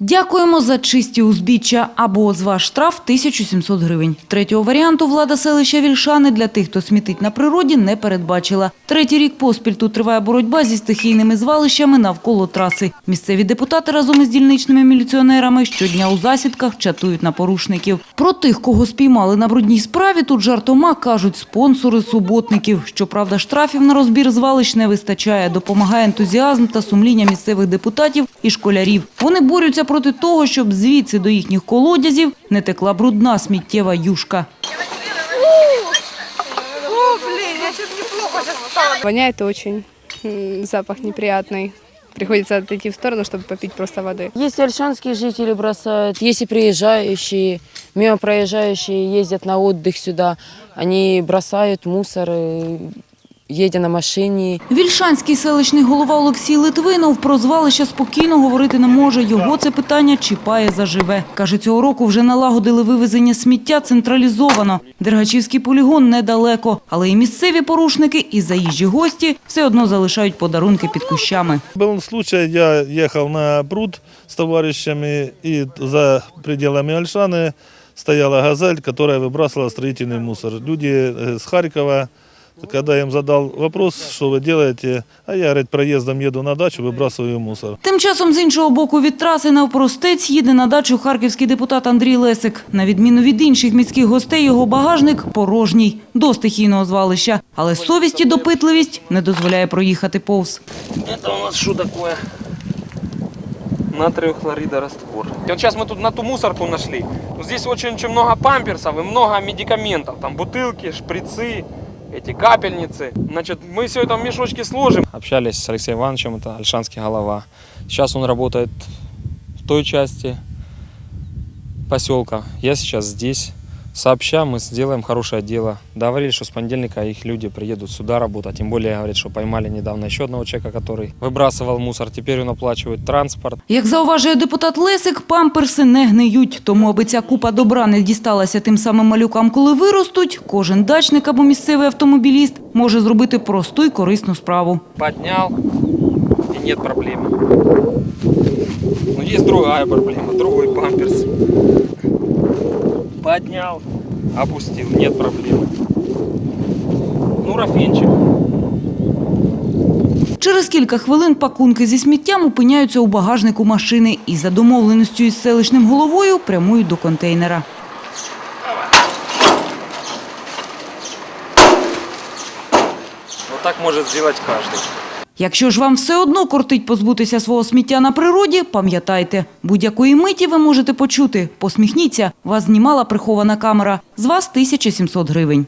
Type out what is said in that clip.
Дякуємо за чисті узбіччя або з ваш штраф 1700 гривень. Третього варіанту влада селища Вільшани для тих, хто смітить на природі, не передбачила. Третій рік поспіль тут триває боротьба зі стихійними звалищами навколо траси. Місцеві депутати разом із дільничними міліціонерами щодня у засідках чатують на порушників. Про тих, кого спіймали на брудній справі, тут жартома кажуть спонсори суботників. Щоправда, штрафів на розбір звалищ не вистачає. Допомагає ентузіазм та сумління місцевих депутатів і школярів. Вони борються проти того, щоб звідси до їхніх колодязів не текла брудна сміттєва юшка. Воняет очень, м, запах неприятный. Приходится отойти в сторону, чтобы попить просто воды. Есть ольшанские жители бросают, есть и приезжающие, мимо проезжающие ездят на отдых сюда. Они бросают мусор, э, едя на машине. Вільшанський селищний голова Олексій Литвинов про звалище спокійно говорити не може. Його це питання чіпає заживе. Каже, цього року вже налагодили вивезення сміття централізовано. Дергачівський полігон недалеко, але і місцеві порушники, і заїжджі гості все одно залишають подарунки під кущами. Был случай, я ехал на пруд с товарищами, и за пределами Ольшаны стояла газель, которая выбрасывала строительный мусор. Люди э, с Харькова, когда я им задал вопрос, что вы делаете, а я, говорит, проездом еду на дачу, выбрасываю мусор. Тим часом з іншого боку від траси навпростець їде на дачу харківський депутат Андрій Лесик. На відміну від інших міських гостей, його багажник порожній, до стихійного звалища. Але совість і допитливість не дозволяє проїхати повз. Это у нас что такое? Натриевый хлорида раствор. И вот сейчас мы тут на ту мусорку нашли. Вот Здесь очень-очень много памперсов и много медикаментов. Там бутылки, шприцы, эти капельницы. Значит, мы все это в мешочки сложим. Общались с Алексеем Ивановичем, это Альшанский голова. Сейчас он работает в той части поселка. Я сейчас здесь. Сообща мы сделаем хорошее дело. Договорились, что с понедельника их люди приедут сюда работать. Тем более, говорят, что поймали недавно еще одного человека, который выбрасывал мусор. Теперь он оплачивает транспорт. Як зауважує депутат Лесик, памперси не гниють. Тому, аби ця купа добра не дісталася тим самим малюкам, коли виростуть, кожен дачник або місцевий автомобіліст може зробити просту й корисну справу. Поднял, и нет проблемы. Но есть другая проблема, другой памперс. Поднял, опустил, нет проблемы. Ну, рафенчик. Через кілька хвилин пакунки зі сміттям опиняються у багажнику машини і за домовленістю із селищним головою прямують до контейнера. Вот так может сделать каждый. Якщо ж вам все одно кортить позбутися свого сміття на природі, пам'ятайте, будь-якої миті ви можете почути. Посміхніться, вас знімала прихована камера. З вас 1700 гривень.